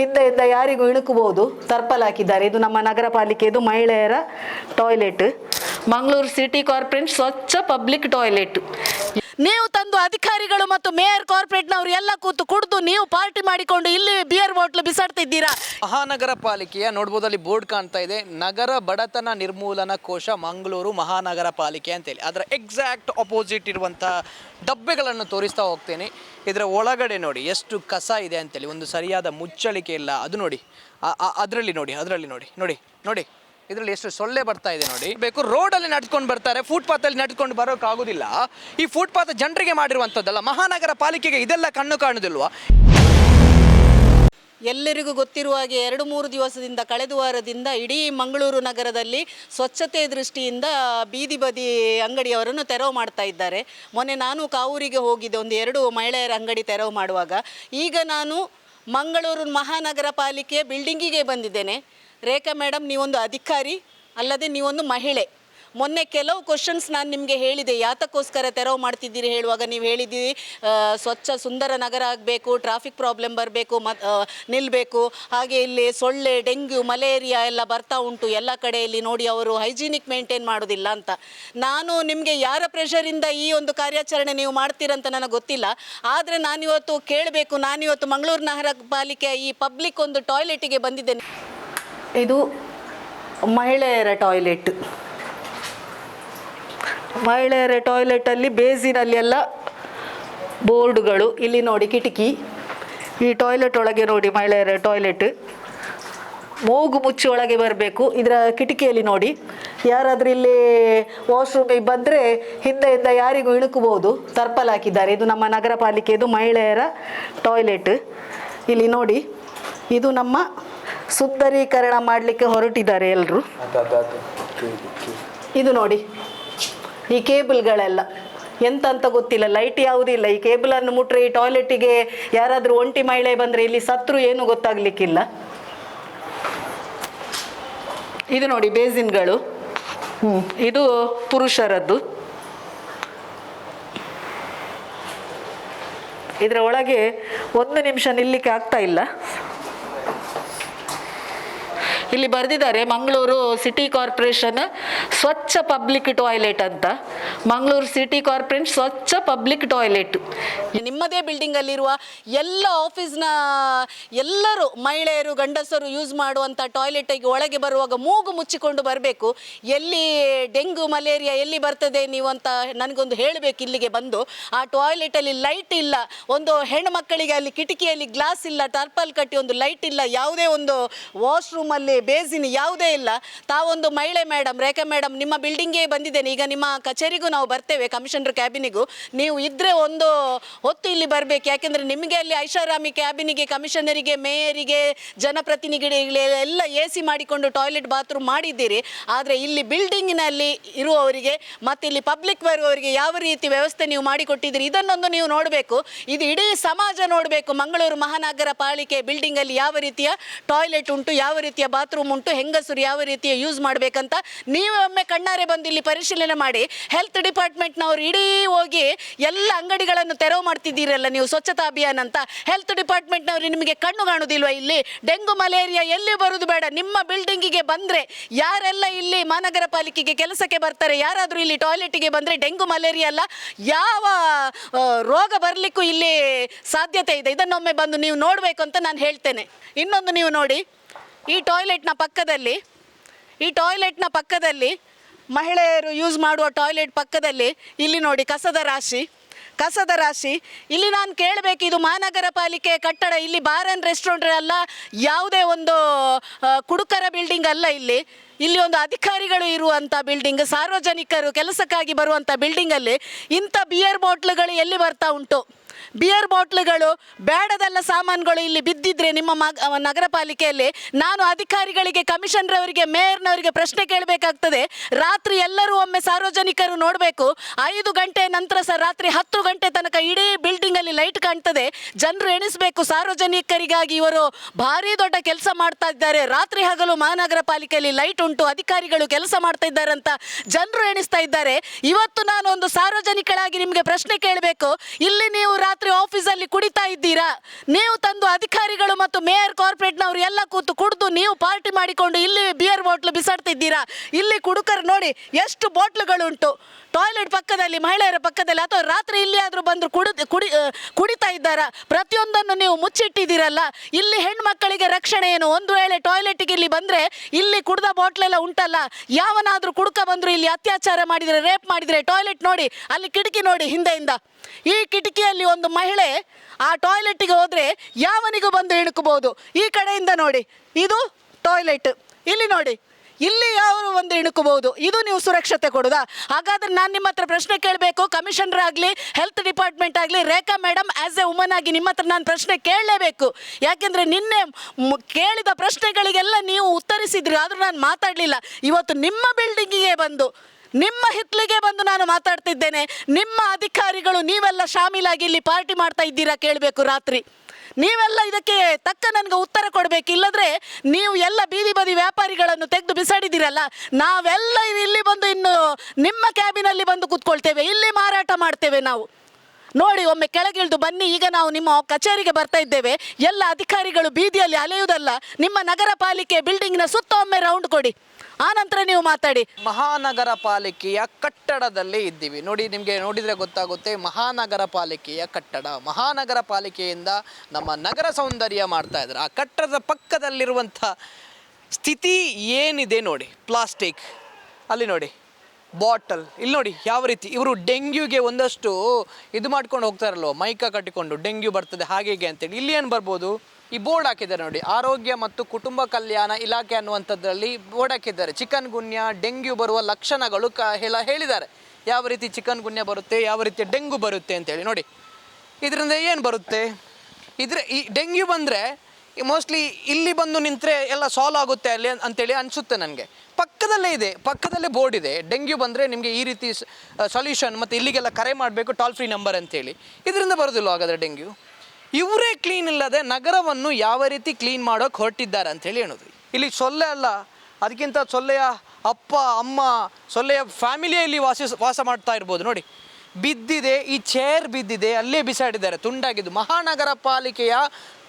ಹಿಂದೆಯಿಂದ ಯಾರಿಗೂ ಇಣುಕಬಹುದು ತರ್ಪಲ್ ಹಾಕಿದ್ದಾರೆ. ಇದು ನಮ್ಮ ನಗರ ಪಾಲಿಕೆದು ಮಹಿಳೆಯರ toilet Mangaluru city corporate Swachh public toilet ನೀವು ತಂದು ಅಧಿಕಾರಿಗಳು ಮತ್ತು ಮೇಯರ್ ಕಾರ್ಪೊರೇಟ್ನವರು ಎಲ್ಲ ಕೂತು ಕುಡಿದು ನೀವು ಪಾರ್ಟಿ ಮಾಡಿಕೊಂಡು ಇಲ್ಲಿ ಬಿಯರ್ ಬಾಟ್ಲು ಬಿಸಾಡ್ತಿದ್ದೀರಾ? ಮಹಾನಗರ ಪಾಲಿಕೆಯ ನೋಡ್ಬೋದು ಅಲ್ಲಿ ಬೋರ್ಡ್ ಕಾಣ್ತಾ ಇದೆ. ನಗರ ಬಡತನ ನಿರ್ಮೂಲನಾ ಕೋಶ ಮಂಗಳೂರು ಮಹಾನಗರ ಪಾಲಿಕೆ ಅಂತೇಳಿ. ಅದರ ಎಕ್ಸಾಕ್ಟ್ ಅಪೋಸಿಟ್ ಇರುವಂತಹ ಡಬ್ಬೆಗಳನ್ನು ತೋರಿಸ್ತಾ ಹೋಗ್ತೇನೆ. ಇದರ ಒಳಗಡೆ ನೋಡಿ, ಎಷ್ಟು ಕಸ ಇದೆ ಅಂತೇಳಿ. ಒಂದು ಸರಿಯಾದ ಮುಚ್ಚಳಿಕೆ ಇಲ್ಲ. ಅದು ನೋಡಿ. ಅದರಲ್ಲಿ ನೋಡಿ ಅದರಲ್ಲಿ ನೋಡಿ. ನೋಡಿ ನೋಡಿ. ಇದರಲ್ಲಿ ಎಷ್ಟು ಸೊಳ್ಳೆ ಬರ್ತಾ ಇದೆ ನೋಡಿ. ಬೇಕು ರೋಡಲ್ಲಿ ನಡ್ಕೊಂಡು ಬರ್ತಾರೆ ಫುಟ್ಪಾತಲ್ಲಿ ನಡ್ಕೊಂಡು ಬರೋಕ್ಕಾಗೋದಿಲ್ಲ ಈ ಫುಟ್ಪಾತ್ ಜನರಿಗೆ ಮಾಡಿರುವಂಥದ್ದಲ್ಲ, ಮಹಾನಗರ ಪಾಲಿಕೆಗೆ ಇದೆಲ್ಲ ಕಣ್ಣು ಕಾಣುದಿಲ್ವಾ? ಎಲ್ಲರಿಗೂ ಗೊತ್ತಿರುವ ಹಾಗೆ ಎರಡು ಮೂರು ದಿವಸದಿಂದ ಕಳೆದ ವಾರದಿಂದ ಇಡೀ ಮಂಗಳೂರು ನಗರದಲ್ಲಿ ಸ್ವಚ್ಛತೆ ದೃಷ್ಟಿಯಿಂದ ಬೀದಿ ಬದಿ ಅಂಗಡಿಯವರನ್ನು ತೆರವು ಮಾಡ್ತಾ ಇದ್ದಾರೆ. ಮೊನ್ನೆ ನಾನು ಕಾವೂರಿಗೆ ಹೋಗಿದ್ದೆ, ಒಂದು ಎರಡು ಮಹಿಳೆಯರ ಅಂಗಡಿ ತೆರವು ಮಾಡುವಾಗ. ಈಗ ನಾನು ಮಂಗಳೂರು ಮಹಾನಗರ ಪಾಲಿಕೆಯ ಬಿಲ್ಡಿಂಗಿಗೆ ಬಂದಿದ್ದೇನೆ. ರೇಖಾ ಮೇಡಮ್, ನೀವೊಂದು ಅಧಿಕಾರಿ, ಅಲ್ಲದೆ ನೀವೊಂದು ಮಹಿಳೆ. ಮೊನ್ನೆ ಕೆಲವು ಕ್ವಶನ್ಸ್ ನಾನು ನಿಮಗೆ ಹೇಳಿದೆ. ಯಾತಕ್ಕೋಸ್ಕರ ತೆರವು ಮಾಡ್ತಿದ್ದೀರಿ ಹೇಳುವಾಗ ನೀವು ಹೇಳಿದ್ದೀರಿ ಸ್ವಚ್ಛ ಸುಂದರ ನಗರ ಆಗಬೇಕು ಟ್ರಾಫಿಕ್ ಪ್ರಾಬ್ಲಮ್ ಬರಬೇಕು ಮತ್ ನಿಲ್ಲಬೇಕು ಹಾಗೆ ಇಲ್ಲಿ ಸೊಳ್ಳೆ, ಡೆಂಗ್ಯೂ, ಮಲೇರಿಯಾ ಎಲ್ಲ ಬರ್ತಾ ಉಂಟು. ಎಲ್ಲ ಕಡೆಯಲ್ಲಿ ನೋಡಿ ಅವರು ಹೈಜೀನಿಕ್ ಮೇಂಟೈನ್ ಮಾಡೋದಿಲ್ಲ ಅಂತ. ನಾನು ನಿಮಗೆ ಯಾರ ಪ್ರೆಷರಿಂದ ಈ ಒಂದು ಕಾರ್ಯಾಚರಣೆ ನೀವು ಮಾಡ್ತೀರಂತ ನನಗೆ ಗೊತ್ತಿಲ್ಲ. ಆದರೆ ನಾನಿವತ್ತು ಕೇಳಬೇಕು, ನಾನಿವತ್ತು ಮಂಗಳೂರು ನಗರ ಪಾಲಿಕೆಯ ಈ ಪಬ್ಲಿಕ್ ಒಂದು ಟಾಯ್ಲೆಟಿಗೆ ಬಂದಿದ್ದೇನೆ. ಇದು ಮಹಿಳೆಯರ ಟಾಯ್ಲೆಟ್. ಮಹಿಳೆಯರ ಟಾಯ್ಲೆಟಲ್ಲಿ ಬೇಸಿನಲ್ಲಿ ಎಲ್ಲ ಬೋರ್ಡುಗಳು. ಇಲ್ಲಿ ನೋಡಿ ಕಿಟಕಿ. ಈ ಟಾಯ್ಲೆಟ್ ಒಳಗೆ ನೋಡಿ ಮಹಿಳೆಯರ ಟಾಯ್ಲೆಟ್. ಮೂಗು ಮುಚ್ಚಿ ಒಳಗೆ ಬರಬೇಕು. ಇದರ ಕಿಟಕಿಯಲ್ಲಿ ನೋಡಿ. ಯಾರಾದರೂ ಇಲ್ಲಿ ವಾಶ್ರೂಮಿಗೆ ಬಂದರೆ ಹಿಂದೆಯಿಂದ ಯಾರಿಗೂ ಇಳುಕಬಹುದು. ತರ್ಪಲ್ ಹಾಕಿದ್ದಾರೆ. ಇದು ನಮ್ಮ ನಗರ ಪಾಲಿಕೆಯದು ಮಹಿಳೆಯರ ಟಾಯ್ಲೆಟ್. ಇಲ್ಲಿ ನೋಡಿ. ಇದು ನಮ್ಮ ಸುಂದರೀಕರಣ ಮಾಡಲಿಕ್ಕೆ ಹೊರಟಿದ್ದಾರೆ ಎಲ್ಲರೂ ಇದು ನೋಡಿ ಈ ಕೇಬಲ್ಗಳೆಲ್ಲ ಎಂತ ಅಂತ ಗೊತ್ತಿಲ್ಲ ಲೈಟ್ ಯಾವುದಿಲ್ಲ ಈ ಕೇಬಲನ್ನು ಮುಟ್ರೆ ಈ ಟಾಯ್ಲೆಟಿಗೆ ಯಾರಾದರೂ ಒಂಟಿ ಮಹಿಳೆ ಬಂದರೆ ಇಲ್ಲಿ ಸತ್ರು ಏನು ಗೊತ್ತಾಗ್ಲಿಕ್ಕಿಲ್ಲ. ಇದು ನೋಡಿ ಬೇಸಿನ್ಗಳು. ಇದು ಪುರುಷರದ್ದು. ಇದರ ಒಳಗೆ ಒಂದು ನಿಮಿಷ ನಿಲ್ಲಿಕ್ಕೆ ಆಗ್ತಾ ಇಲ್ಲ. ಇಲ್ಲಿ ಬರೆದಿದ್ದಾರೆ, Mangaluru city corporation Swachh public toilet ಅಂತ. Mangaluru city corporation Swachh public toilet. ನಿಮ್ಮದೇ ಬಿಲ್ಡಿಂಗಲ್ಲಿರುವ ಎಲ್ಲ ಆಫೀಸ್ನ ಎಲ್ಲರೂ ಮಹಿಳೆಯರು, ಗಂಡಸರು ಯೂಸ್ ಮಾಡುವಂಥ ಟಾಯ್ಲೆಟಿಗೆ ಒಳಗೆ ಬರುವಾಗ ಮೂಗು ಮುಚ್ಚಿಕೊಂಡು ಬರಬೇಕು. ಎಲ್ಲಿ ಡೆಂಗು, ಮಲೇರಿಯಾ ಎಲ್ಲಿ ಬರ್ತದೆ ನೀವು ಅಂತ ನನಗೊಂದು ಹೇಳಬೇಕು ಇಲ್ಲಿಗೆ ಬಂದು. ಆ ಟಾಯ್ಲೆಟಲ್ಲಿ ಲೈಟ್ ಇಲ್ಲ. ಒಂದು ಹೆಣ್ಣು ಮಕ್ಕಳಿಗೆ ಅಲ್ಲಿ ಕಿಟಕಿಯಲ್ಲಿ ಗ್ಲಾಸ್ ಇಲ್ಲ ಟರ್ಪಲ್ ಕಟ್ಟಿ ಒಂದು ಲೈಟ್ ಇಲ್ಲ. ಯಾವುದೇ ಒಂದು ವಾಶ್ರೂಮಲ್ಲಿ ಬೇಸಿನ್ ಯಾವುದೇ ಇಲ್ಲ. ತಾವೊಂದು ಮಹಿಳೆ ಮೇಡಮ್ ರೇಖಾ ಮೇಡಮ್ ನಿಮ್ಮ ಬಿಲ್ಡಿಂಗೇ ಬಂದಿದ್ದೇನೆ ಈಗ ನಿಮ್ಮ ಕಚೇರಿಗೂ ನಾವು ಬರ್ತೇವೆ, ಕಮಿಷನರ್ ಕ್ಯಾಬಿನಿಗೂ. ನೀವು ಇದ್ರೆ ಒಂದು ಹೊತ್ತು ಇಲ್ಲಿ ಬರಬೇಕು. ಯಾಕೆಂದ್ರೆ ನಿಮಗೆ ಅಲ್ಲಿ ಐಷಾರಾಮಿ ಕ್ಯಾಬಿನಿಗೆ, ಕಮಿಷನರಿಗೆ, ಮೇಯರಿಗೆ, ಜನಪ್ರತಿನಿಧಿಗಳಿಗೆ ಎಲ್ಲ ಎ ಸಿ ಮಾಡಿಕೊಂಡು ಟಾಯ್ಲೆಟ್ ಬಾತ್ರೂಮ್ ಮಾಡಿದ್ದೀರಿ. ಆದರೆ ಇಲ್ಲಿ ಬಿಲ್ಡಿಂಗಿನಲ್ಲಿ ಇರುವವರಿಗೆ ಮತ್ತು ಇಲ್ಲಿ ಪಬ್ಲಿಕ್ ಬರುವವರಿಗೆ ಯಾವ ರೀತಿ ವ್ಯವಸ್ಥೆ ನೀವು ಮಾಡಿಕೊಟ್ಟಿದ್ದೀರಿ, ಇದನ್ನೊಂದು ನೀವು ನೋಡಬೇಕು. ಇದು ಇಡೀ ಸಮಾಜ ನೋಡಬೇಕು. ಮಂಗಳೂರು ಮಹಾನಗರ ಪಾಲಿಕೆ ಬಿಲ್ಡಿಂಗಲ್ಲಿ ಯಾವ ರೀತಿಯ ಟಾಯ್ಲೆಟ್ ಉಂಟು, ಯಾವ ರೀತಿಯ ಬಾತ್ರೂಮ್ ಉಂಟು, ಹೆಂಗಸರು ಯಾವ ರೀತಿಯ ಯೂಸ್ ಮಾಡಬೇಕಂತ ನೀವೇ ಒಮ್ಮೆ ಕಣ್ಣಾರೆ ಬಂದು ಇಲ್ಲಿ ಪರಿಶೀಲನೆ ಮಾಡಿ ಹೆಲ್ತ್ ಡಿಪಾರ್ಟ್ಮೆಂಟ್ನವರು ಇಡೀ ಹೋಗಿ ಎಲ್ಲ ಅಂಗಡಿಗಳನ್ನು ತೆರವು ಮಾಡ್ತಿದ್ದೀರಲ್ಲ ನೀವು, ಸ್ವಚ್ಛತಾ ಅಭಿಯಾನ ಅಂತ. ಹೆಲ್ತ್ ಡಿಪಾರ್ಟ್ಮೆಂಟ್ನವರು ನಿಮಗೆ ಕಣ್ಣು ಕಾಣುವುದಿಲ್ವಾ ಇಲ್ಲಿ? ಡೆಂಗು, ಮಲೇರಿಯಾ ಎಲ್ಲಿ ಬರುವುದು ಬೇಡ. ನಿಮ್ಮ ಬಿಲ್ಡಿಂಗಿಗೆ ಬಂದರೆ, ಯಾರೆಲ್ಲ ಇಲ್ಲಿ ಮಹಾನಗರ ಪಾಲಿಕೆಗೆ ಕೆಲಸಕ್ಕೆ ಬರ್ತಾರೆ, ಯಾರಾದರೂ ಇಲ್ಲಿ ಟಾಯ್ಲೆಟಿಗೆ ಬಂದರೆ ಡೆಂಗು, ಮಲೇರಿಯಾ ಅಲ್ಲ, ಯಾವ ರೋಗ ಬರಲಿಕ್ಕೂ ಇಲ್ಲಿ ಸಾಧ್ಯತೆ ಇದೆ. ಇದನ್ನೊಮ್ಮೆ ಬಂದು ನೀವು ನೋಡಬೇಕು ಅಂತ ನಾನು ಹೇಳ್ತೇನೆ. ಇನ್ನೊಂದು ನೀವು ನೋಡಿ. ಈ ಟಾಯ್ಲೆಟ್ನ ಪಕ್ಕದಲ್ಲಿ, ಈ ಟಾಯ್ಲೆಟ್ನ ಪಕ್ಕದಲ್ಲಿ ಮಹಿಳೆಯರು ಯೂಸ್ ಮಾಡುವ ಟಾಯ್ಲೆಟ್ ಪಕ್ಕದಲ್ಲಿ ಇಲ್ಲಿ ನೋಡಿ ಕಸದ ರಾಶಿ. ಕಸದ ರಾಶಿ. ಇಲ್ಲಿ ನಾನು ಕೇಳಬೇಕು, ಇದು ಮಹಾನಗರ ಪಾಲಿಕೆ ಕಟ್ಟಡ, ಇಲ್ಲಿ ಬಾರ್ ಆ್ಯಂಡ್ ರೆಸ್ಟೋರೆಂಟ್ ಅಲ್ಲ, ಯಾವುದೇ ಒಂದು ಕುಡುಕರ ಬಿಲ್ಡಿಂಗ್ ಅಲ್ಲ ಇಲ್ಲಿ. ಇಲ್ಲಿ ಒಂದು ಅಧಿಕಾರಿಗಳು ಇರುವಂಥ ಬಿಲ್ಡಿಂಗ್ ಸಾರ್ವಜನಿಕರು ಕೆಲಸಕ್ಕಾಗಿ ಬರುವಂಥ ಬಿಲ್ಡಿಂಗಲ್ಲಿ ಇಂಥ ಬಿಯರ್ ಬಾಟ್ಲುಗಳು ಎಲ್ಲಿ ಬರ್ತಾ ಉಂಟು? ಬಿಯರ್ ಬಾಟ್ಲುಗಳು ಬೇಡದಲ್ಲ ಸಾಮಾನುಗಳು ಇಲ್ಲಿ ಬಿದ್ದಿದ್ರೆ ನಿಮ್ಮ ನಗರ ಪಾಲಿಕೆಯಲ್ಲಿ ನಾನು ಅಧಿಕಾರಿಗಳಿಗೆ, ಕಮಿಷನರ್ವರಿಗೆ, ಮೇಯರ್ನವರಿಗೆ ಪ್ರಶ್ನೆ ಕೇಳಬೇಕಾಗ್ತದೆ. ರಾತ್ರಿ ಎಲ್ಲರೂ ಒಮ್ಮೆ ಸಾರ್ವಜನಿಕರು ನೋಡಬೇಕು. ಐದು ಗಂಟೆ ನಂತರ ಸಹ ರಾತ್ರಿ ಹತ್ತು ಗಂಟೆ ತನಕ ಇಡೀ ಬಿಲ್ಡಿಂಗಲ್ಲಿ ಲೈಟ್ ಕಾಣ್ತದೆ. ಜನರು ಎಣಿಸಬೇಕು, ಸಾರ್ವಜನಿಕರಿಗಾಗಿ ಇವರು ಭಾರಿ ದೊಡ್ಡ ಕೆಲಸ ಮಾಡ್ತಾ ಇದ್ದಾರೆ. ರಾತ್ರಿ ಹಗಲು ಮಹಾನಗರ ಪಾಲಿಕೆಯಲ್ಲಿ ಲೈಟ್ ಉಂಟು, ಅಧಿಕಾರಿಗಳು ಕೆಲಸ ಮಾಡ್ತಾ ಇದ್ದಾರೆ ಅಂತ ಜನರು ಎಣಿಸ್ತಾ ಇದ್ದಾರೆ. ಇವತ್ತು ನಾನು ಒಂದು ಸಾರ್ವಜನಿಕರಾಗಿ ನಿಮಗೆ ಪ್ರಶ್ನೆ ಕೇಳಬೇಕು. ಇಲ್ಲಿ ನೀವು ರಾತ್ರಿ ಆಫೀಸಲ್ಲಿ ಕುಡಿತಾ ಇದ್ದೀರಾ? ನೀವು ತಂದು ಅಧಿಕಾರಿಗಳು ಮತ್ತು ಮೇಯರ್ ಕಾರ್ಪೊರೇಟ್ನವರು ಎಲ್ಲ ಕೂತು ಕುಡಿದು ನೀವು ಪಾರ್ಟಿ ಮಾಡಿಕೊಂಡು ಇಲ್ಲಿ ಬಿಸಾಡ್ತಿದ್ದೀರಾ ಇಲ್ಲಿ ಕುಡುಕರು ನೋಡಿ ಎಷ್ಟು ಬಾಟ್ಲುಗಳುಂಟು. ಟಾಯ್ಲೆಟ್ ಪಕ್ಕದಲ್ಲಿ, ಮಹಿಳೆಯರ ಪಕ್ಕದಲ್ಲಿ ಅಥವಾ ರಾತ್ರಿ ಇಲ್ಲಿ ಆದರೂ ಬಂದು ಕುಡಿ ಕುಡಿ ಕುಡಿತಾ ಇದ್ದಾರಾ? ಪ್ರತಿಯೊಂದನ್ನು ನೀವು ಮುಚ್ಚಿಟ್ಟಿದ್ದೀರಲ್ಲ? ಇಲ್ಲಿ ಹೆಣ್ಮಕ್ಕಳಿಗೆ ರಕ್ಷಣೆ ಏನು? ಒಂದು ವೇಳೆ ಟಾಯ್ಲೆಟ್ಗೆ ಇಲ್ಲಿ ಬಂದರೆ ಇಲ್ಲಿ ಕುಡ್ದ ಬಾಟ್ಲೆಲ್ಲ ಉಂಟಲ್ಲ? ಯಾವನಾದರೂ ಕುಡ್ಕ ಬಂದರೂ ಇಲ್ಲಿ ಅತ್ಯಾಚಾರ ಮಾಡಿದರೆ ರೇಪ್ ಮಾಡಿದರೆ ಟಾಯ್ಲೆಟ್ ನೋಡಿ, ಅಲ್ಲಿ ಕಿಟಕಿ ನೋಡಿ ಹಿಂದೆಯಿಂದ. ಈ ಕಿಟಕಿಯಲ್ಲಿ ಒಂದು ಮಹಿಳೆ ಆ ಟಾಯ್ಲೆಟ್ಗೆ ಹೋದರೆ ಯಾವನಿಗೂ ಬಂದು ಇಣುಕಬಹುದು ಈ ಕಡೆಯಿಂದ ನೋಡಿ. ಇದು ಟಾಯ್ಲೆಟ್ ಇಲ್ಲಿ ನೋಡಿ. ಇಲ್ಲಿ ಯಾರು ಒಂದು ಇಣುಕಬಹುದು? ಇದು ನೀವು ಸುರಕ್ಷತೆ ಕೊಡುದಾ. ಹಾಗಾದ್ರೆ ನಾನು ನಿಮ್ಮ ಹತ್ರ ಪ್ರಶ್ನೆ ಕೇಳಬೇಕು. ಕಮಿಷನರ್ ಆಗಲಿ ಹೆಲ್ತ್ ಡಿಪಾರ್ಟ್ಮೆಂಟ್ ಆಗಲಿ, Rekha madam as a woman ಆಗಿ ನಿಮ್ಮ ಹತ್ರ ನಾನು ಪ್ರಶ್ನೆ ಕೇಳಲೇಬೇಕು. ಯಾಕೆಂದ್ರೆ ನಿನ್ನೆ ಕೇಳಿದ ಪ್ರಶ್ನೆಗಳಿಗೆಲ್ಲ ನೀವು ಉತ್ತರಿಸಿದ್ರಿ, ಆದರೂ ನಾನು ಮಾತಾಡಲಿಲ್ಲ. ಇವತ್ತು ನಿಮ್ಮ ಬಿಲ್ಡಿಂಗಿಗೆ ಬಂದು, ನಿಮ್ಮ ಹಿತ್ಲಿಗೆ ಬಂದು ನಾನು ಮಾತಾಡ್ತಿದ್ದೇನೆ. ನಿಮ್ಮ ಅಧಿಕಾರಿಗಳು ನೀವೆಲ್ಲ ಶಾಮೀಲಾಗಿ ಇಲ್ಲಿ ಪಾರ್ಟಿ ಮಾಡ್ತಾ ಇದ್ದೀರಾ ಕೇಳಬೇಕು ರಾತ್ರಿ. ನೀವೆಲ್ಲ ಇದಕ್ಕೆ ತಕ್ಕ ನನಗೆ ಉತ್ತರ ಕೊಡಬೇಕು. ಇಲ್ಲದ್ರೆ ನೀವು ಎಲ್ಲ ಬೀದಿ ಬದಿ ವ್ಯಾಪಾರಿಗಳನ್ನು ತೆಗೆದು ಬಿಸಾಡಿದ್ದೀರಲ್ಲ, ನಾವೆಲ್ಲ ಇಲ್ಲಿ ಬಂದು ಇನ್ನು ನಿಮ್ಮ ಕ್ಯಾಬಿನಲ್ಲಿ ಬಂದು ಕೂತ್ಕೊಳ್ತೇವೆ. ಇಲ್ಲಿ ಮಾರಾಟ ಮಾಡ್ತೇವೆ ನಾವು. ನೋಡಿ, ಒಮ್ಮೆ ಕೆಳಗಿಳಿದು ಬನ್ನಿ. ಈಗ ನಾವು ನಿಮ್ಮ ಕಚೇರಿಗೆ ಬರ್ತಾ ಇದ್ದೇವೆ. ಎಲ್ಲ ಅಧಿಕಾರಿಗಳು ಬೀದಿಯಲ್ಲಿ ಅಲೆಯುವುದಲ್ಲ, ನಿಮ್ಮ ನಗರ ಪಾಲಿಕೆ ಬಿಲ್ಡಿಂಗ್ನ ಸುತ್ತ ಒಮ್ಮೆ ರೌಂಡ್ ಕೊಡಿ. ಆನಂತರ ನೀವು ಮಾತಾಡಿ. ಮಹಾನಗರ ಪಾಲಿಕೆಯ ಕಟ್ಟಡದಲ್ಲಿ ಇದ್ದೀವಿ. ನೋಡಿ, ನಿಮಗೆ ನೋಡಿದರೆ ಗೊತ್ತಾಗುತ್ತೆ ಮಹಾನಗರ ಪಾಲಿಕೆಯ ಕಟ್ಟಡ. ಮಹಾನಗರ ಪಾಲಿಕೆಯಿಂದ ನಮ್ಮ ನಗರ ಸೌಂದರ್ಯ ಮಾಡ್ತಾ ಇದ್ದಾರೆ. ಆ ಕಟ್ಟಡದ ಪಕ್ಕದಲ್ಲಿರುವಂಥ ಸ್ಥಿತಿ ಏನಿದೆ ನೋಡಿ? ಪ್ಲಾಸ್ಟಿಕ್. ಅಲ್ಲಿ ನೋಡಿ, ಬಾಟಲ್. ಇಲ್ಲಿ ನೋಡಿ, ಯಾವ ರೀತಿ? ಇವರು ಡೆಂಗ್ಯೂಗೆ ಒಂದಷ್ಟು ಇದು ಮಾಡ್ಕೊಂಡು ಹೋಗ್ತಾರಲ್ವ ಮೈಕ ಕಟ್ಟಿಕೊಂಡು ಡೆಂಗ್ಯೂ ಬರ್ತದೆ ಹಾಗೆ ಹೀಗೆ ಅಂತೇಳಿ. ಇಲ್ಲಿ ಏನು ಬರ್ಬೋದು? ಈ ಬೋರ್ಡ್ ಹಾಕಿದ್ದಾರೆ ನೋಡಿ. ಆರೋಗ್ಯ ಮತ್ತು ಕುಟುಂಬ ಕಲ್ಯಾಣ ಇಲಾಖೆ ಅನ್ನುವಂಥದ್ರಲ್ಲಿ ಬೋರ್ಡ್ ಹಾಕಿದ್ದಾರೆ. ಚಿಕನ್ ಗುನ್ಯ, ಡೆಂಗ್ಯೂ ಬರುವ ಲಕ್ಷಣಗಳು ಕ ಹೇಳ ಹೇಳಿದ್ದಾರೆ. ಯಾವ ರೀತಿ ಚಿಕನ್ ಗುನ್ಯ ಬರುತ್ತೆ, ಯಾವ ರೀತಿ ಡೆಂಗು ಬರುತ್ತೆ ಅಂತೇಳಿ ನೋಡಿ. ಇದರಿಂದ ಏನು ಬರುತ್ತೆ? ಇದ್ರ ಈ ಡೆಂಗ್ಯೂ ಬಂದರೆ ಮೋಸ್ಟ್ಲಿ ಇಲ್ಲಿ ಬಂದು ನಿಂತರೆ ಎಲ್ಲ ಸಾಲ್ವ್ ಆಗುತ್ತೆ ಅಲ್ಲಿ ಅಂತೇಳಿ ಅನಿಸುತ್ತೆ ನನಗೆ. ಪಕ್ಕದಲ್ಲೇ ಇದೆ, ಪಕ್ಕದಲ್ಲೇ ಬೋರ್ಡ್ ಇದೆ. ಡೆಂಗ್ಯೂ ಬಂದರೆ ನಿಮಗೆ ಈ ರೀತಿ ಸೊಲ್ಯೂಷನ್ ಮತ್ತು ಇಲ್ಲಿಗೆಲ್ಲ ಕರೆ ಮಾಡಬೇಕು ಟೋಲ್ ಫ್ರೀ ನಂಬರ್ ಅಂತೇಳಿ. ಇದರಿಂದ ಬರೋದಿಲ್ಲ ಹಾಗಾದರೆ ಡೆಂಗ್ಯೂ? ಇವರೇ ಕ್ಲೀನ್ ಇಲ್ಲದೆ ನಗರವನ್ನು ಯಾವ ರೀತಿ ಕ್ಲೀನ್ ಮಾಡೋಕೆ ಹೊರಟಿದ್ದಾರೆ ಅಂತೇಳಿ ಹೇಳೋದು. ಇಲ್ಲಿ ಸೊಳ್ಳೆ ಅಲ್ಲ, ಅದಕ್ಕಿಂತ ಸೊಳ್ಳೆಯ ಅಪ್ಪ, ಅಮ್ಮ ಸೊಳ್ಳೆಯ ಫ್ಯಾಮಿಲಿಯಲ್ಲಿ ವಾಸ ವಾಸ ಮಾಡ್ತಾ ಇರ್ಬೋದು. ನೋಡಿ, ಬಿದ್ದಿದೆ, ಈ ಚೇರ್ ಬಿದ್ದಿದೆ, ಅಲ್ಲೇ ಬಿಸಾಡಿದ್ದಾರೆ, ತುಂಡಾಗಿದ್ದು. ಮಹಾನಗರ ಪಾಲಿಕೆಯ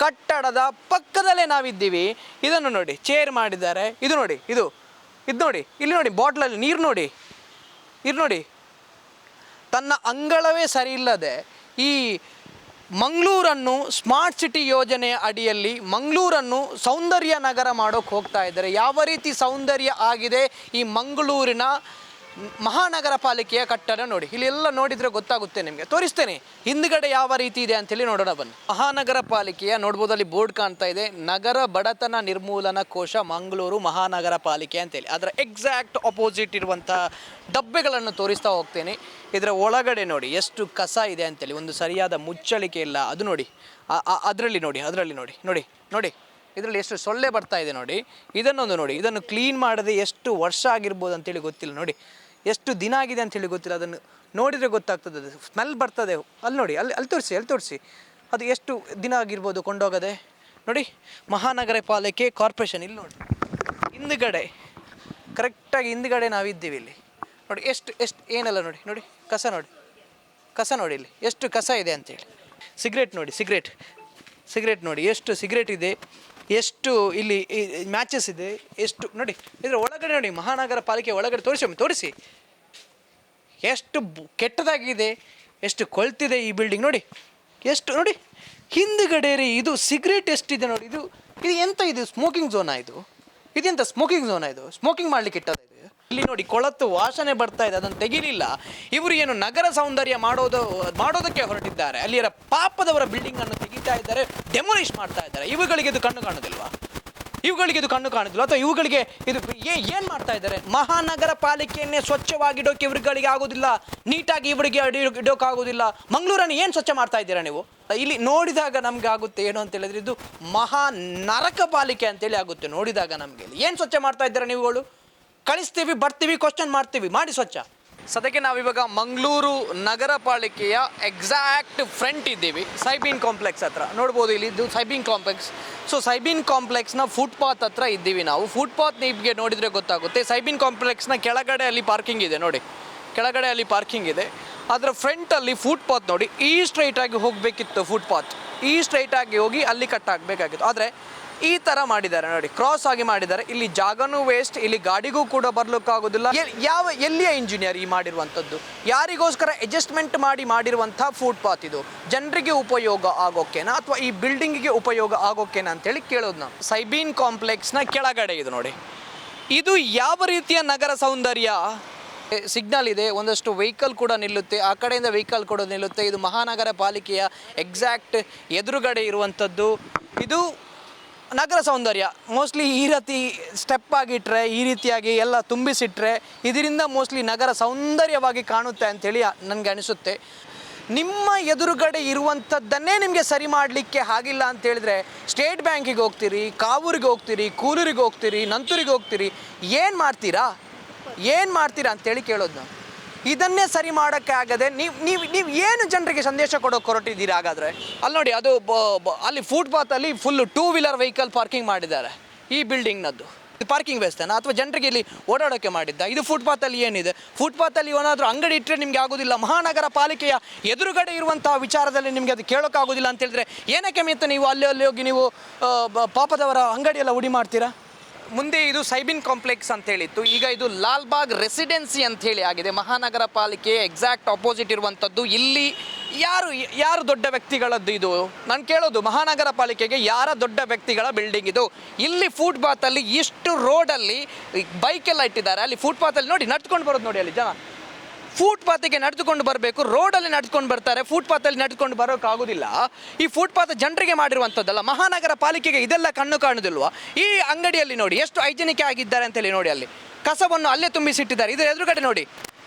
ಕಟ್ಟಡದ ಪಕ್ಕದಲ್ಲೇ ನಾವಿದ್ದೀವಿ. ಇದನ್ನು ನೋಡಿ ಚೇರ್ ಮಾಡಿದ್ದಾರೆ. ಇದು ನೋಡಿ, ಇದು ಇದು ನೋಡಿ, ಇಲ್ಲಿ ನೋಡಿ, ಬಾಟ್ಲಲ್ಲಿ ನೀರು ನೋಡಿ, ಇದು ನೋಡಿ. ತನ್ನ ಅಂಗಳವೇ ಸರಿ ಇಲ್ಲದೆ ಈ ಮಂಗಳೂರನ್ನು ಸ್ಮಾರ್ಟ್ ಸಿಟಿ ಯೋಜನೆಯ ಅಡಿಯಲ್ಲಿ ಮಂಗಳೂರನ್ನು ಸೌಂದರ್ಯ ನಗರ ಮಾಡೋಕೆ ಹೋಗ್ತಾ ಇದ್ದಾರೆ. ಯಾವ ರೀತಿ ಸೌಂದರ್ಯ ಆಗಿದೆ ಈ ಮಂಗಳೂರಿನ ಮಹಾನಗರ ಪಾಲಿಕೆಯ ಕಟ್ಟಡ ನೋಡಿ. ಇಲ್ಲಿ ಎಲ್ಲ ನೋಡಿದರೆ ಗೊತ್ತಾಗುತ್ತೆ ನಿಮಗೆ. ತೋರಿಸ್ತೇನೆ. ಹಿಂದ್ಗಡೆ ಯಾವ ರೀತಿ ಇದೆ ಅಂತೇಳಿ ನೋಡೋಣ ಬನ್ನಿ. ಮಹಾನಗರ ಪಾಲಿಕೆಯ ನೋಡ್ಬೋದು ಅಲ್ಲಿ ಬೋರ್ಡ್ ಕಾಣ್ತಾ ಇದೆ. ನಗರ ಬಡತನ ನಿರ್ಮೂಲನಾ ಕೋಶ ಮಂಗಳೂರು ಮಹಾನಗರ ಪಾಲಿಕೆ ಅಂತೇಳಿ. ಅದರ ಎಕ್ಸಾಕ್ಟ್ ಅಪೋಸಿಟ್ ಇರುವಂಥ ಡಬ್ಬೆಗಳನ್ನು ತೋರಿಸ್ತಾ ಹೋಗ್ತೇನೆ. ಇದರ ಒಳಗಡೆ ನೋಡಿ ಎಷ್ಟು ಕಸ ಇದೆ ಅಂತೇಳಿ. ಒಂದು ಸರಿಯಾದ ಮುಚ್ಚಳಿಕೆ ಇಲ್ಲ. ಅದು ನೋಡಿ. ಅದರಲ್ಲಿ ನೋಡಿ ಅದರಲ್ಲಿ ನೋಡಿ. ನೋಡಿ ನೋಡಿ. ಇದರಲ್ಲಿ ಎಷ್ಟು ಸೊಳ್ಳೆ ಬರ್ತಾ ಇದೆ ನೋಡಿ, ಇದನ್ನೊಂದು ನೋಡಿ, ಇದನ್ನು ಕ್ಲೀನ್ ಮಾಡದೆ ಎಷ್ಟು ವರ್ಷ ಆಗಿರ್ಬೋದು ಅಂತೇಳಿ ಗೊತ್ತಿಲ್ಲ ನೋಡಿ. ಎಷ್ಟು ದಿನ ಆಗಿದೆ ಅಂತೇಳಿ ಗೊತ್ತಿಲ್ಲ, ಅದನ್ನು ನೋಡಿದರೆ ಗೊತ್ತಾಗ್ತದೆ, ಅದು ಸ್ಮೆಲ್ ಬರ್ತದೆ. ಅಲ್ಲಿ ನೋಡಿ, ಅಲ್ಲಿ ಅಲ್ಲಿ ತೋರಿಸಿ ಅಲ್ಲಿ ತೋರಿಸಿ. ಅದು ಎಷ್ಟು ದಿನ ಆಗಿರ್ಬೋದು ಕೊಂಡೋಗದೆ? ನೋಡಿ, ಮಹಾನಗರ ಪಾಲಿಕೆ ಕಾರ್ಪೊರೇಷನ್, ಇಲ್ಲಿ ನೋಡಿ. ಹಿಂದುಗಡೆ ಕರೆಕ್ಟಾಗಿ ಹಿಂದ್ಗಡೆ ನಾವಿದ್ದೀವಿ ಇಲ್ಲಿ. ನೋಡಿ, ಎಷ್ಟು ಎಷ್ಟು, ಏನೆಲ್ಲ ನೋಡಿ ನೋಡಿ, ಕಸ ನೋಡಿ. ಕಸ ನೋಡಿ ಇಲ್ಲಿ, ಎಷ್ಟು ಕಸ ಇದೆ ಅಂತೇಳಿ. ಸಿಗ್ರೇಟ್ ನೋಡಿ ಸಿಗ್ರೇಟ್ ಸಿಗ್ರೇಟ್ ನೋಡಿ, ಎಷ್ಟು ಸಿಗ್ರೇಟ್ ಇದೆ? ಎಷ್ಟು ಇಲ್ಲಿ ಮ್ಯಾಚಸ್ ಇದೆ, ಎಷ್ಟು, ನೋಡಿ, ಇದರ ಒಳಗಡೆ ನೋಡಿ, ಮಹಾನಗರ ಪಾಲಿಕೆ ಒಳಗಡೆ ತೋರಿಸಿ ತೋರಿಸಿ. ಎಷ್ಟು ಕೆಟ್ಟದಾಗಿದೆ, ಎಷ್ಟು ಕೊಳ್ತಿದೆ ಈ ಬಿಲ್ಡಿಂಗ್ ನೋಡಿ. ಎಷ್ಟು, ನೋಡಿ ಹಿಂದ್ಗಡೆ ರೀ ಇದು ಸಿಗರೇಟ್ ಎಷ್ಟಿದೆ ನೋಡಿ, ಇದು ಇದು ಎಂತ ಇದು ಸ್ಮೋಕಿಂಗ್ ಝೋನಾ ಇದು? ಇದೆಂತ ಸ್ಮೋಕಿಂಗ್ ಝೋನಾ ಇದು? ಸ್ಮೋಕಿಂಗ್ ಮಾಡ್ಲಿಕ್ಕೆ ಇಟ್ಟದ ಇಲ್ಲಿ ನೋಡಿ ಕೊಳತು ವಾಸನೆ ಬರ್ತಾ ಇದೆ, ಅದನ್ನು ತೆಗಿಲಿಲ್ಲ. ಇವರು ಏನು ನಗರ ಸೌಂದರ್ಯ ಮಾಡೋದು, ಮಾಡೋದಕ್ಕೆ ಹೊರಟಿದ್ದಾರೆ. ಅಲ್ಲಿಯ ಪಾಪದವರ ಬಿಲ್ಡಿಂಗ್ ಅನ್ನು ತೆಗಿತಾ ಇದ್ದಾರೆ ಡೆಮೊಲಿಷ್ ಮಾಡ್ತಾ ಇದ್ದಾರೆ. ಇವುಗಳಿಗೆ ಇದು ಕಣ್ಣು ಕಾಣೋದಿಲ್ವಾ ಇವುಗಳಿಗೆ ಇದು ಕಣ್ಣು ಕಾಣುದಿಲ್ಲ ಅಥವಾ ಇವುಗಳಿಗೆ ಇದು ಏನ್ ಮಾಡ್ತಾ ಇದ್ದಾರೆ? ಮಹಾನಗರ ಪಾಲಿಕೆಯನ್ನೇ ಸ್ವಚ್ಛವಾಗಿಡೋಕೆ ಇವರುಗಳಿಗೆ ಆಗೋದಿಲ್ಲ ನೀಟಾಗಿ ಇವರಿಗೆ ಅಡಿ- ಇಡೋಕೆ ಆಗೋದಿಲ್ಲ ಮಂಗಳೂರನ್ನು ಏನು ಸ್ವಚ್ಛ ಮಾಡ್ತಾ ಇದ್ದೀರಾ ನೀವು? ಇಲ್ಲಿ ನೋಡಿದಾಗ ನಮ್ಗೆ ಆಗುತ್ತೆ ಏನು ಅಂತ ಹೇಳಿದ್ರೆ, ಇದು ಮಹಾ ನರಕ ಪಾಲಿಕೆ ಅಂತೇಳಿ ಆಗುತ್ತೆ ನೋಡಿದಾಗ ನಮಗೆ. ಏನು ಸ್ವಚ್ಛ ಮಾಡ್ತಾ ಇದ್ದೀರಾ ನೀವುಗಳು? ಕಳಿಸ್ತೀವಿ, ಬರ್ತೀವಿ ಕ್ವಶನ್ ಮಾಡ್ತೀವಿ. ಮಾಡಿ ಸ್ವಚ್ಛ. ಸದ್ಯಕ್ಕೆ ನಾವಿವಾಗ ಮಂಗಳೂರು ನಗರ ಪಾಲಿಕೆಯ ಎಕ್ಸಾಕ್ಟ್ ಫ್ರಂಟ್ ಇದ್ದೀವಿ. ಸೈಬೀನ್ ಕಾಂಪ್ಲೆಕ್ಸ್ ಹತ್ರ. ನೋಡ್ಬೋದು ಇಲ್ಲಿ ಇದು ಸೈಬೀನ್ ಕಾಂಪ್ಲೆಕ್ಸ್ ಸೊ ಸೈಬೀನ್ ಕಾಂಪ್ಲೆಕ್ಸ್ನ ಫುಟ್ಪಾತ್ ಹತ್ರ ಇದ್ದೀವಿ ನಾವು. ಫುಟ್ಪಾತ್ ನಿಮಗೆ ನೋಡಿದರೆ ಗೊತ್ತಾಗುತ್ತೆ. ಸೈಬೀನ್ ಕಾಂಪ್ಲೆಕ್ಸ್ನ ಕೆಳಗಡೆ ಅಲ್ಲಿ ಪಾರ್ಕಿಂಗ್ ಇದೆ ನೋಡಿ. ಕೆಳಗಡೆ ಅಲ್ಲಿ ಪಾರ್ಕಿಂಗ್ ಇದೆ. ಅದರ ಫ್ರಂಟಲ್ಲಿ ಫುಟ್ಪಾತ್ ನೋಡಿ. ಈ ಸ್ಟ್ರೈಟಾಗಿ ಹೋಗಬೇಕಿತ್ತು ಫುಟ್ಪಾತ್ ಈ ಸ್ಟ್ರೈಟಾಗಿ ಹೋಗಿ ಅಲ್ಲಿ ಕಟ್ ಆಗಬೇಕಾಗಿತ್ತು. ಆದರೆ ಈ ತರ ಮಾಡಿದ್ದಾರೆ ನೋಡಿ. ಕ್ರಾಸ್ ಆಗಿ ಮಾಡಿದ್ದಾರೆ. ಇಲ್ಲಿ ಜಾಗನೂ ವೇಸ್ಟ್ ಇಲ್ಲಿ ಗಾಡಿಗೂ ಕೂಡ ಬರ್ಲಿಕ್ಕಾಗೋದಿಲ್ಲ. ಯಾವ, ಎಲ್ಲಿಯ ಇಂಜಿನಿಯರ್ ಈ ಮಾಡಿರುವಂಥದ್ದು? ಯಾರಿಗೋಸ್ಕರ ಅಡ್ಜಸ್ಟ್ಮೆಂಟ್ ಮಾಡಿ ಮಾಡಿರುವಂಥ ಫುಟ್ಪಾತ್ ಇದು? ಜನರಿಗೆ ಉಪಯೋಗ ಆಗೋಕೆನಾ? ಅಥವಾ ಈ ಬಿಲ್ಡಿಂಗಿಗೆ ಉಪಯೋಗ ಆಗೋಕೆನಾ ಅಂತೇಳಿ ಕೇಳೋದು ನಾವು. ಸೈಬೀನ್ ಕಾಂಪ್ಲೆಕ್ಸ್ನ ಕೆಳಗಡೆ ಇದು ನೋಡಿ. ಇದು ಯಾವ ರೀತಿಯ ನಗರ ಸೌಂದರ್ಯ? ಸಿಗ್ನಲ್ ಇದೆ. ಒಂದಷ್ಟು ವೆಹಿಕಲ್ ಕೂಡ ನಿಲ್ಲುತ್ತೆ. ಆ ಕಡೆಯಿಂದ ವೆಹಿಕಲ್ ಕೂಡ ನಿಲ್ಲುತ್ತೆ. ಇದು ಮಹಾನಗರ ಪಾಲಿಕೆಯ ಎಕ್ಸಾಕ್ಟ್ ಎದುರುಗಡೆ ಇರುವಂಥದ್ದು. ಇದು ನಗರ ಸೌಂದರ್ಯ ಮೋಸ್ಟ್ಲಿ ಈ ರೀತಿ ಸ್ಟೆಪ್ ಆಗಿಟ್ರೆ, ಈ ರೀತಿಯಾಗಿ ಎಲ್ಲ ತುಂಬಿಸಿಟ್ರೆ, ಇದರಿಂದ ಮೋಸ್ಟ್ಲಿ ನಗರ ಸೌಂದರ್ಯವಾಗಿ ಕಾಣುತ್ತೆ ಅಂಥೇಳಿ ನನಗೆ ಅನಿಸುತ್ತೆ. ನಿಮ್ಮ ಎದುರುಗಡೆ ಇರುವಂಥದ್ದನ್ನೇ ನಿಮಗೆ ಸರಿ ಮಾಡಲಿಕ್ಕೆ ಆಗಿಲ್ಲ ಅಂತ ಹೇಳಿದ್ರೆ ಸ್ಟೇಟ್ ಬ್ಯಾಂಕಿಗೆ ಹೋಗ್ತೀರಿ, ಕಾವೂರಿಗೆ ಹೋಗ್ತೀರಿ, ಕೂಲೂರಿಗೆ ಹೋಗ್ತೀರಿ, ನಂತೂರಿಗೆ ಹೋಗ್ತೀರಿ, ಏನು ಮಾಡ್ತೀರಾ? ಏನು ಮಾಡ್ತೀರಾ ಅಂತೇಳಿ ಕೇಳೋದು ನಾವು ಇದನ್ನೇ ಸರಿ ಮಾಡೋಕ್ಕೆ ಆಗದೆ ನೀವು ನೀವು ನೀವು ಏನು ಜನರಿಗೆ ಸಂದೇಶ ಕೊಡೋಕೆ ಹೊರಟಿದ್ದೀರಾ ಹಾಗಾದರೆ? ಅಲ್ಲಿ ನೋಡಿ, ಅದು ಅಲ್ಲಿ ಫುಟ್ಪಾತಲ್ಲಿ full two wheeler vehicle parking ಮಾಡಿದ್ದಾರೆ, ಈ ಬಿಲ್ಡಿಂಗ್ನದ್ದು ಇದು ಪಾರ್ಕಿಂಗ್ ವ್ಯವಸ್ಥೆನ? ಅಥವಾ ಜನರಿಗೆ ಇಲ್ಲಿ ಓಡಾಡೋಕ್ಕೆ ಮಾಡಿದ್ದ? ಇದು ಫುಟ್ಪಾತಲ್ಲಿ ಏನಿದೆ? ಫುಟ್ಪಾತಲ್ಲಿ ಏನಾದರೂ ಅಂಗಡಿ ಇಟ್ಟರೆ ನಿಮಗೆ ಆಗೋದಿಲ್ಲ? ಮಹಾನಗರ ಪಾಲಿಕೆಯ ಎದುರುಗಡೆ ಇರುವಂಥ ವಿಚಾರದಲ್ಲಿ ನಿಮಗೆ ಅದು ಕೇಳೋಕ್ಕಾಗೋದಿಲ್ಲ ಅಂತ ಹೇಳಿದ್ರೆ ಏನಕ್ಕೆ ಮಿತ್ತ ನೀವು ಅಲ್ಲಿ ಅಲ್ಲಿ ಹೋಗಿ ನೀವು ಪಾಪದವರ ಅಂಗಡಿಯೆಲ್ಲ ಹುಡಿ ಮಾಡ್ತೀರಾ? ಮುಂದೆ ಇದು ಸೈಬಿನ್ ಕಾಂಪ್ಲೆಕ್ಸ್ ಅಂತ ಹೇಳಿತ್ತು. ಈಗ ಇದು ಲಾಲ್ಬಾಗ್ ರೆಸಿಡೆನ್ಸಿ ಅಂತ ಹೇಳಿ ಆಗಿದೆ. ಮಹಾನಗರ ಪಾಲಿಕೆ ಎಕ್ಸಾಕ್ಟ್ ಅಪೋಸಿಟ್ ಇರುವಂಥದ್ದು. ಇಲ್ಲಿ ಯಾರು ಯಾರು ದೊಡ್ಡ ವ್ಯಕ್ತಿಗಳದ್ದು ಇದು? ನಾನು ಕೇಳೋದು, ಮಹಾನಗರ ಪಾಲಿಕೆಗೆ ಯಾರ ದೊಡ್ಡ ವ್ಯಕ್ತಿಗಳ ಬಿಲ್ಡಿಂಗ್ ಇದು? ಇಲ್ಲಿ ಫುಟ್ಪಾತಲ್ಲಿ ಇಷ್ಟು ರೋಡಲ್ಲಿ ಎಲ್ಲ ಇಟ್ಟಿದ್ದಾರೆ. ಅಲ್ಲಿ ಫುಟ್ಪಾತಲ್ಲಿ ನೋಡಿ ನಡ್ಕೊಂಡು ಬರೋದು ನೋಡಿ ಅಲ್ಲಿ ಜನ. ಫುಟ್ಪಾತಿಗೆ ನಡೆದುಕೊಂಡು ಬರಬೇಕು, ರೋಡಲ್ಲಿ ನಡೆದುಕೊಂಡು ಬರ್ತಾರೆ, ಫುಟ್ಪಾತಲ್ಲಿ ನಡೆದುಕೊಂಡು ಬರೋಕ್ಕಾಗೋದಿಲ್ಲ. ಈ ಫುಟ್ಪಾತ್ ಜನರಿಗೆ ಮಾಡಿರುವಂಥದ್ದಲ್ಲ, ಮಹಾನಗರ ಪಾಲಿಕೆಗೆ ಇದೆಲ್ಲ ಕಣ್ಣು ಕಾಣುದಿಲ್ವ? ಈ ಅಂಗಡಿಯಲ್ಲಿ ನೋಡಿ, ಎಷ್ಟು ಹೈಜಿನಿಕ ಆಗಿದ್ದಾರೆ ಅಂತೇಳಿ ನೋಡಿ ಅಲ್ಲಿ. ಕಸವನ್ನು ಅಲ್ಲೇ ತುಂಬಿಸಿಟ್ಟಿದ್ದಾರೆ. ಇದರ ಎದುರುಗಡೆ ನೋಡಿ.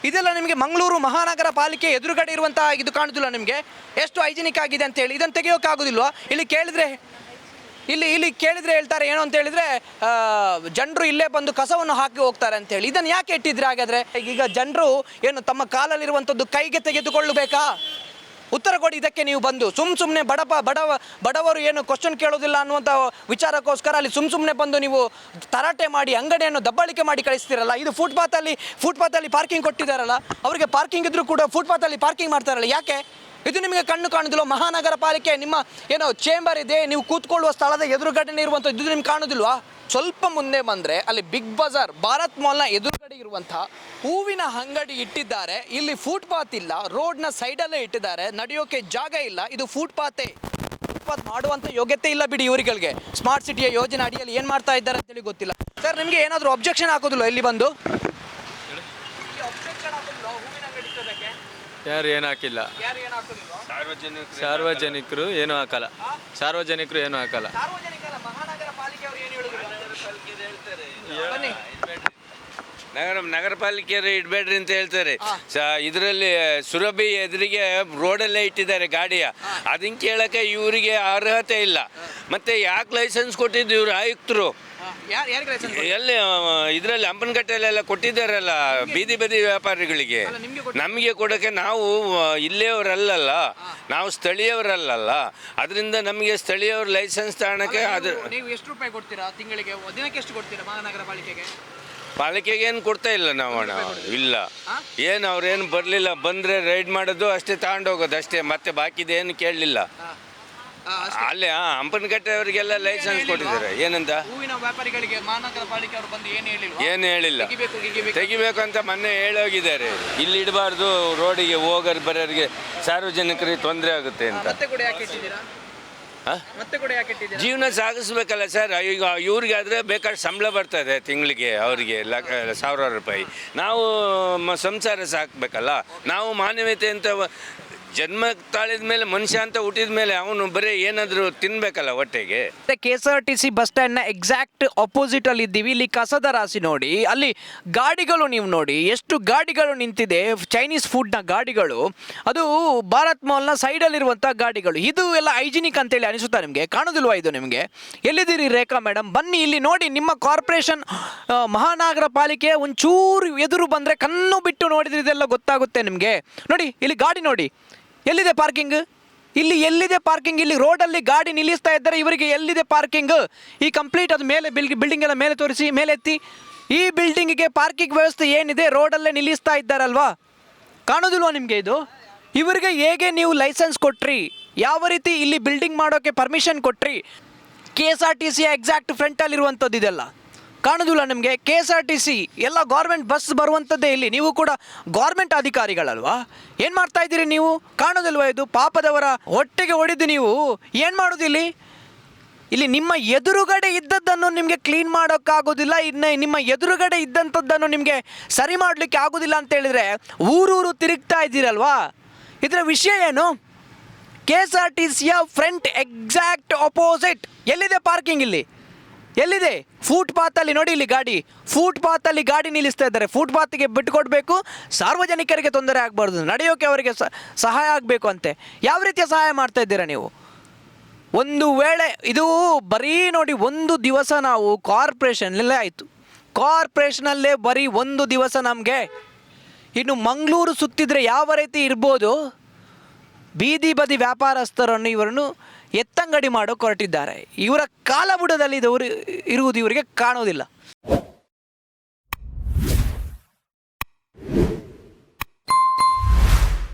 ಇದೆಲ್ಲ ನಿಮಗೆ ಮಂಗಳೂರು ಮಹಾನಗರ ಪಾಲಿಕೆ ಎದುರುಗಡೆ ಇರುವಂತಹ ಇದು ಕಾಣುದಿಲ್ಲ ನಿಮಗೆ? ಎಷ್ಟು ಹೈಜಿನಿಕ್ ಆಗಿದೆ ಅಂತೇಳಿ ಇದನ್ನು ತೆಗೆಯೋಕ್ಕಾಗೋದಿಲ್ವಾ? ಇಲ್ಲಿ ಕೇಳಿದ್ರೆ ಇಲ್ಲಿ ಇಲ್ಲಿ ಕೇಳಿದ್ರೆ ಹೇಳ್ತಾರೆ, ಏನು ಅಂತ ಹೇಳಿದ್ರೆ ಜನರು ಇಲ್ಲೇ ಬಂದು ಕಸವನ್ನು ಹಾಕಿ ಹೋಗ್ತಾರೆ ಅಂತ ಹೇಳಿ. ಇದನ್ನು ಯಾಕೆ ಇಟ್ಟಿದ್ರೆ ಹಾಗಾದ್ರೆ? ಈಗ ಜನರು ಏನು ತಮ್ಮ ಕಾಲಲ್ಲಿರುವಂಥದ್ದು ಕೈಗೆ ತೆಗೆದುಕೊಳ್ಳಬೇಕಾ? ಉತ್ತರ ಕೊಡಿ, ಇದಕ್ಕೆ ನೀವು ಬಂದು. ಸುಮ್ ಸುಮ್ಮನೆ ಬಡಪ, ಬಡವ, ಬಡವರು ಏನು ಕ್ವಶನ್ ಕೇಳೋದಿಲ್ಲ ಅನ್ನುವಂಥ ವಿಚಾರಕ್ಕೋಸ್ಕರ ಅಲ್ಲಿ ಸುಮ್ ಸುಮ್ಮನೆ ಬಂದು ನೀವು ತರಾಟೆ ಮಾಡಿ, ಅಂಗಡಿಯನ್ನು ದಬ್ಬಾಳಿಕೆ ಮಾಡಿ ಕಳಿಸ್ತೀರಲ್ಲ? ಇದು ಫುಟ್ಪಾತಲ್ಲಿ ಫುಟ್ಪಾತಲ್ಲಿ ಪಾರ್ಕಿಂಗ್ ಕೊಟ್ಟಿದ್ದಾರಲ್ಲ? ಅವರಿಗೆ ಪಾರ್ಕಿಂಗ್ ಇದ್ದರೂ ಕೂಡ ಫುಟ್ಪಾತಲ್ಲಿ ಪಾರ್ಕಿಂಗ್ ಮಾಡ್ತಾರಲ್ಲ, ಯಾಕೆ? ಇದು ನಿಮಗೆ ಕಣ್ಣು ಕಾಣುದಿಲ್ಲ. ಮಹಾನಗರ ಪಾಲಿಕೆ ನಿಮ್ಮ ಏನೋ ಚೇಂಬರ್ ಇದೆ, ನೀವು ಕೂತ್ಕೊಳ್ಳುವ ಸ್ಥಳದ ಎದುರುಗಡೆ ಇರುವಂಥದ್ದು ಇದು ನಿಮ್ಗೆ ಕಾಣುದಿಲ್ವಾ? ಸ್ವಲ್ಪ ಮುಂದೆ ಬಂದರೆ ಅಲ್ಲಿ ಬಿಗ್ ಬಜಾರ್, ಭಾರತ್ ಮಾಲ್ನ ಎದುರುಗಡೆ ಇರುವಂತಹ ಹೂವಿನ ಅಂಗಡಿ ಇಟ್ಟಿದ್ದಾರೆ. ಇಲ್ಲಿ ಫುಟ್ಪಾತ್ ಇಲ್ಲ. ರೋಡ್ನ ಸೈಡಲ್ಲೇ ಇಟ್ಟಿದ್ದಾರೆ. ನಡೆಯೋಕೆ ಜಾಗ ಇಲ್ಲ. ಇದು ಫುಟ್ಪಾತೆ ಫುಟ್ಪಾತ್ ಮಾಡುವಂಥ ಯೋಗ್ಯತೆ ಇಲ್ಲ ಬಿಡಿ ಇವರಿಗೆ ಸ್ಮಾರ್ಟ್ ಸಿಟಿಯ ಯೋಜನೆ ಅಡಿಯಲ್ಲಿ ಏನು ಮಾಡ್ತಾ ಇದ್ದಾರೆ ಅಂತೇಳಿ ಗೊತ್ತಿಲ್ಲ. ಸರ್, ನಿಮಗೆ ಏನಾದರೂ ಅಬ್ಜೆಕ್ಷನ್ ಹಾಕೋದಿಲ್ಲ ಇಲ್ಲಿ ಬಂದು? ಯಾರು ಏನು ಹಾಕಿಲ್ಲ. ಸಾರ್ವಜನಿಕರು ಏನು ಹಾಕಲ್ಲ. ಸಾರ್ವಜನಿಕರು ಏನು ಹಾಕಲ್ಲ. ಸಾರ್ವಜನಿಕರ ಮಹಾನಗರ ಏನು ಬನ್ನಿ ನಗರ ನಗರ ಪಾಲಿಕೆಯವರು ಇಡಬೇಡ್ರಿ ಅಂತ ಹೇಳ್ತಾರೆ. ಸ ಇದರಲ್ಲಿ ಸುರಭಿ ಎದುರಿಗೆ ರೋಡಲ್ಲೇ ಇಟ್ಟಿದ್ದಾರೆ ಗಾಡಿಯ. ಅದನ್ನ ಕೇಳಕ್ಕೆ ಇವರಿಗೆ ಅರ್ಹತೆ ಇಲ್ಲ. ಮತ್ತೆ ಯಾಕೆ ಲೈಸೆನ್ಸ್ ಕೊಟ್ಟಿದ್ದು ಇವರು ಆಯುಕ್ತರು? ಯಾರು ಯಾರಿಗೆ ಲೈಸೆನ್ಸ್ ಎಲ್ಲಿ ಇದರಲ್ಲಿ ಹಂಪನಕಟ್ಟೆಲೆಲ್ಲ ಕೊಟ್ಟಿದ್ದಾರಲ್ಲ ಬೀದಿ ಬದಿ ವ್ಯಾಪಾರಿಗಳಿಗೆ. ನಮಗೆ ಕೊಡೋಕ್ಕೆ ನಾವು ಇಲ್ಲೇವರಲ್ಲ ನಾವು ಸ್ಥಳೀಯವರಲ್ಲಲ್ಲ. ಅದರಿಂದ ನಮಗೆ ಸ್ಥಳೀಯವ್ರ ಲೈಸೆನ್ಸ್ ತಗೊಳಕ್ಕೆ ಅದು ನೀವು ಎಷ್ಟು ರೂಪಾಯಿ ಕೊಡ್ತೀರಾ ತಿಂಗಳಿಗೆ? ದಿನಕ್ಕೆ ಎಷ್ಟು ಕೊಡ್ತೀರಾ ಮಹಾನಗರ ಪಾಲಿಕೆಗೆ? ಪಾಲಿಕೆಗೆ ಏನು ಕೊಡ್ತಾ ಇಲ್ಲ ನಾವು ಹಣ ಇಲ್ಲ. ಏನು ಅವ್ರೇನು ಬರಲಿಲ್ಲ ಬಂದರೆ ರೈಡ್ ಮಾಡೋದು ಅಷ್ಟೇ ತಗೊಂಡೋಗೋದು ಅಷ್ಟೇ ಮತ್ತೆ ಬಾಕಿದೇನು ಕೇಳಲಿಲ್ಲ. ಅಲ್ಲಿ ಹಂಪನಕಟ್ಟೆ ಅವರಿಗೆಲ್ಲ ಲೈಸೆನ್ಸ್ ಕೊಟ್ಟಿದ್ದಾರೆ. ಏನಂತ? ಹೂವಿನ ವ್ಯಾಪಾರಿಗಳಿಗೆ ಮಹಾನಗರ ಪಾಲಿಕೆ ಅವರು ಬಂದು ಏನು ಹೇಳಿಲ್ಲ ಏನು ಹೇಳಿಲ್ಲ. ತೆಗಿಬೇಕು ಅಂತ ಮೊನ್ನೆ ಹೇಳೋಗಿದ್ದಾರೆ. ಇಲ್ಲಿ ಇಡಬಾರ್ದು ರೋಡಿಗೆ ಹೋಗೋರು ಬರೋರಿಗೆ ಸಾರ್ವಜನಿಕರಿಗೆ ತೊಂದರೆ ಆಗುತ್ತೆ ಅಂತ. ಜೀವನ ಸಾಗಿಸ್ಬೇಕಲ್ಲ ಸರ್. ಈಗ ಇವ್ರಿಗಾದ್ರೆ ಬೇಕಾದ್ರೆ ಸಂಬಳ ಬರ್ತದೆ ತಿಂಗಳಿಗೆ ಅವರಿಗೆ ಸಾವಿರಾರು ರೂಪಾಯಿ. ನಾವು ಸಂಸಾರ ಸಾಕ್ಬೇಕಲ್ಲ. ನಾವು ಮಾನವೀಯತೆ ಅಂತ ಜನ್ಮ ತಾಳಿದ ಮೇಲೆ ಮನುಷ್ಯ ಅಂತ ಹುಟ್ಟಿದ ಮೇಲೆ ಅವನು ಬರೀ ಏನಾದರೂ ತಿನ್ಬೇಕಲ್ಲ ಹೊಟ್ಟೆಗೆ? K S R T C bus ಸ್ಟ್ಯಾಂಡ್ನ exact opposite ಅಲ್ಲಿ ಇದ್ದೀವಿ. ಇಲ್ಲಿ ಕಸದ ರಾಶಿ ನೋಡಿ, ಅಲ್ಲಿ ಗಾಡಿಗಳು ನೀವು ನೋಡಿ, ಎಷ್ಟು ಗಾಡಿಗಳು ನಿಂತಿದೆ ಚೈನೀಸ್ ಫುಡ್ನ ಗಾಡಿಗಳು, ಅದು ಭಾರತ್ ಮಾಲ್ನ ಸೈಡಲ್ಲಿರುವಂಥ ಗಾಡಿಗಳು. ಇದು ಎಲ್ಲ ಹೈಜಿನಿಕ್ ಅಂತೇಳಿ ಅನಿಸುತ್ತಾ ನಿಮಗೆ? ಕಾಣೋದಿಲ್ವಾ ಇದು ನಿಮಗೆ? ಎಲ್ಲಿದ್ದೀರಿ ರೇಖಾ ಮೇಡಮ್ ಬನ್ನಿ ಇಲ್ಲಿ ನೋಡಿ, ನಿಮ್ಮ ಕಾರ್ಪೊರೇಷನ್ ಮಹಾನಗರ ಪಾಲಿಕೆ ಒಂಚೂರು ಎದುರು ಬಂದರೆ ಕಣ್ಣು ಬಿಟ್ಟು ನೋಡಿದ್ರೆ ಇದೆಲ್ಲ ಗೊತ್ತಾಗುತ್ತೆ ನಿಮಗೆ. ನೋಡಿ, ಇಲ್ಲಿ ಗಾಡಿ ನೋಡಿ. ಎಲ್ಲಿದೆ ಪಾರ್ಕಿಂಗ್ ಇಲ್ಲಿ ಎಲ್ಲಿದೆ ಪಾರ್ಕಿಂಗ್ ಇಲ್ಲಿ ರೋಡಲ್ಲಿ ಗಾಡಿ ನಿಲ್ಲಿಸ್ತಾ ಇದ್ದಾರೆ. ಇವರಿಗೆ ಎಲ್ಲಿದೆ ಪಾರ್ಕಿಂಗ್ ಈ ಕಂಪ್ಲೀಟ್ ಅದು ಮೇಲೆ ಬಿಲ್ಗಿ ಬಿಲ್ಡಿಂಗ್ ಎಲ್ಲ ಮೇಲೆ ತೋರಿಸಿ, ಮೇಲೆ ಎತ್ತಿ. ಈ ಬಿಲ್ಡಿಂಗಿಗೆ ಪಾರ್ಕಿಂಗ್ ವ್ಯವಸ್ಥೆ ಏನಿದೆ? ರೋಡಲ್ಲೇ ನಿಲ್ಲಿಸ್ತಾ ಇದ್ದಾರಲ್ವಾ? ಕಾಣೋದಿಲ್ವಾ ನಿಮಗೆ ಇದು? ಇವರಿಗೆ ಹೇಗೆ ನೀವು ಲೈಸೆನ್ಸ್ ಕೊಟ್ರಿ? ಯಾವ ರೀತಿ ಇಲ್ಲಿ ಬಿಲ್ಡಿಂಗ್ ಮಾಡೋಕ್ಕೆ ಪರ್ಮಿಷನ್ ಕೊಟ್ರಿ? K S R T C exact ಫ್ರಂಟಲ್ಲಿರುವಂಥದ್ದು ಇದೆಲ್ಲ. ಕಾಣೋದಿಲ್ಲ ನಿಮಗೆ. K S R T C ಎಲ್ಲ ಗೌರ್ಮೆಂಟ್ ಬಸ್ ಬರುವಂಥದ್ದೇ ಇಲ್ಲಿ. ನೀವು ಕೂಡ ಗೌರ್ಮೆಂಟ್ ಅಧಿಕಾರಿಗಳಲ್ವಾ? ಏನು ಮಾಡ್ತಾ ಇದ್ದೀರಿ ನೀವು? ಕಾಣೋದಿಲ್ವಾ ಇದು? ಪಾಪದವರ ಹೊಟ್ಟೆಗೆ ಹೊಡೆದು ನೀವು. ಏನು ಮಾಡೋದು ಇಲ್ಲಿ? ಇಲ್ಲಿ ನಿಮ್ಮ ಎದುರುಗಡೆ ಇದ್ದದ್ದನ್ನು ನಿಮಗೆ ಕ್ಲೀನ್ ಮಾಡೋಕ್ಕಾಗೋದಿಲ್ಲ. ಇನ್ನು ನಿಮ್ಮ ಎದುರುಗಡೆ ಇದ್ದಂಥದ್ದನ್ನು ನಿಮಗೆ ಸರಿ ಮಾಡಲಿಕ್ಕೆ ಆಗೋದಿಲ್ಲ ಅಂತ ಹೇಳಿದ್ರೆ ಊರೂರು ತಿರುಗ್ತಾ ಇದ್ದೀರಲ್ವಾ? ಇದರ ವಿಷಯ ಏನು? ಕೆ ಎಸ್ ಆರ್ ಟಿ ಸಿಯ ಫ್ರಂಟ್ ಎಕ್ಸಾಕ್ಟ್ ಅಪೋಸಿಟ್ ಎಲ್ಲಿದೆ ಪಾರ್ಕಿಂಗ್ ಇಲ್ಲಿ? ಎಲ್ಲಿದೆ? ಫೂಟ್ಪಾತಲ್ಲಿ ನೋಡಿ ಇಲ್ಲಿ ಗಾಡಿ. ಫೂಟ್ಪಾತಲ್ಲಿ ಗಾಡಿ ನಿಲ್ಲಿಸ್ತಾ ಇದ್ದಾರೆ. ಫೂಟ್ಪಾತಿಗೆ ಬಿಟ್ಟುಕೊಡ್ಬೇಕು. ಸಾರ್ವಜನಿಕರಿಗೆ ತೊಂದರೆ ಆಗಬಾರ್ದು. ನಡೆಯೋಕೆ ಅವರಿಗೆ ಸಹಾಯ ಆಗಬೇಕು ಅಂತೆ. ಯಾವ ರೀತಿಯ ಸಹಾಯ ಮಾಡ್ತಾ ಇದ್ದೀರಾ ನೀವು? ಒಂದು ವೇಳೆ, ಇದು ಬರೀ ನೋಡಿ ಒಂದು ದಿವಸ ನಾವು ಕಾರ್ಪೊರೇಷನಲ್ಲೇ ಆಯಿತು. ಕಾರ್ಪೊರೇಷನಲ್ಲೇ ಬರೀ ಒಂದು ದಿವಸ ನಮಗೆ. ಇನ್ನು ಮಂಗಳೂರು ಸುತ್ತಿದ್ರೆ ಯಾವ ರೀತಿ ಇರ್ಬೋದು? ಬೀದಿ ಬದಿ ವ್ಯಾಪಾರಸ್ಥರನ್ನು ಇವರನ್ನು ಎತ್ತಂಗಡಿ ಮಾಡೋ ಹೊರಟಿದ್ದಾರೆ ಇವರ ಕಾಲಬುಡದಲ್ಲಿ ಇದು ಇರುವುದು ಇವರಿಗೆ ಕಾಣೋದಿಲ್ಲ.